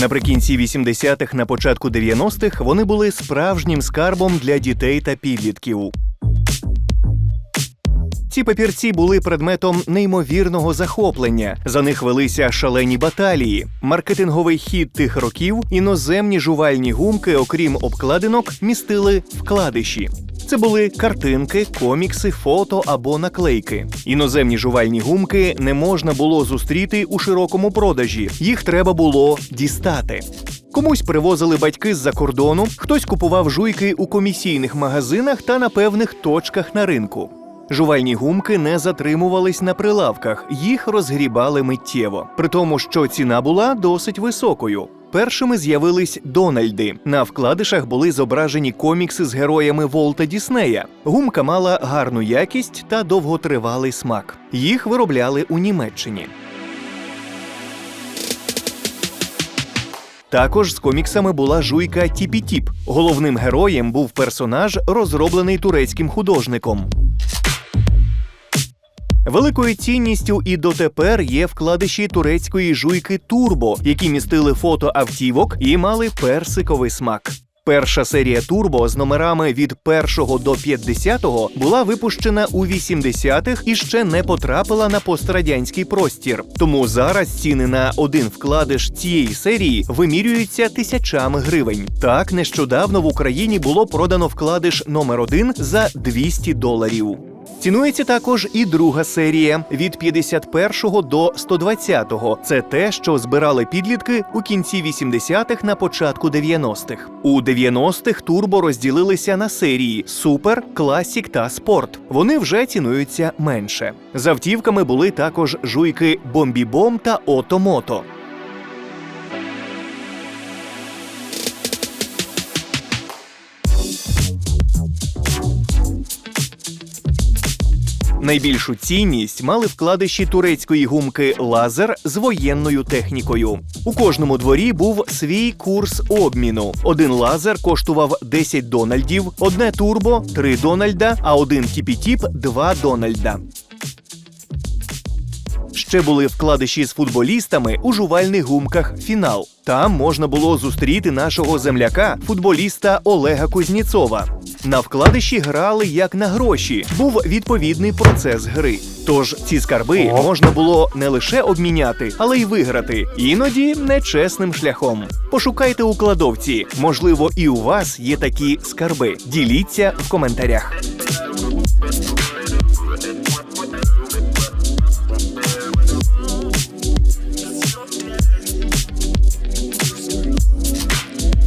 Наприкінці 80-х, на початку 90-х вони були справжнім скарбом для дітей та підлітків. Ці папірці були предметом неймовірного захоплення. За них велися шалені баталії. Маркетинговий хід тих років іноземні жувальні гумки, окрім обкладинок, містили вкладиші. Це були картинки, комікси, фото або наклейки. Іноземні жувальні гумки не можна було зустріти у широкому продажі. Їх треба було дістати. Комусь привозили батьки з-за кордону, хтось купував жуйки у комісійних магазинах та на певних точках на ринку. Жувальні гумки не затримувались на прилавках, їх розгрібали миттєво, при тому, що ціна була досить високою. Першими з'явились Дональди. На вкладишах були зображені комікси з героями Волта Діснея. Гумка мала гарну якість та довготривалий смак. Їх виробляли у Німеччині. Також з коміксами була жуйка Тіпі-Тіп. Головним героєм був персонаж, розроблений турецьким художником. Великою цінністю і дотепер є вкладиші турецької жуйки Турбо, які містили фото автівок і мали персиковий смак. Перша серія Турбо з номерами від 1 до 50 була випущена у 80-х і ще не потрапила на пострадянський простір. Тому зараз ціни на один вкладиш цієї серії вимірюються тисячами гривень. Так нещодавно в Україні було продано вкладиш номер 1 за 200 доларів. Цінується також і друга серія від 51 до 120. Це те, що збирали підлітки у кінці 80-х на початку 90-х. У 90-х турбо розділилися на серії Супер, Класік та Спорт. Вони вже цінуються менше. З автівками були також жуйки Бомбі-Бом та Ото-Мото. Найбільшу цінність мали вкладиші турецької гумки лазер з воєнною технікою. У кожному дворі був свій курс обміну. Один лазер коштував 10 дональдів, одне турбо 3 дональда, а один тіпі-тіп 2 дональда. Ще були вкладиші з футболістами у жувальних гумках фінал. Там можна було зустріти нашого земляка, футболіста Олега Кузніцова. На вкладиші грали як на гроші. Був відповідний процес гри. Тож ці скарби можна було не лише обміняти, але й виграти. Іноді нечесним шляхом. Пошукайте у кладовці. Можливо, і у вас є такі скарби. Діліться в коментарях.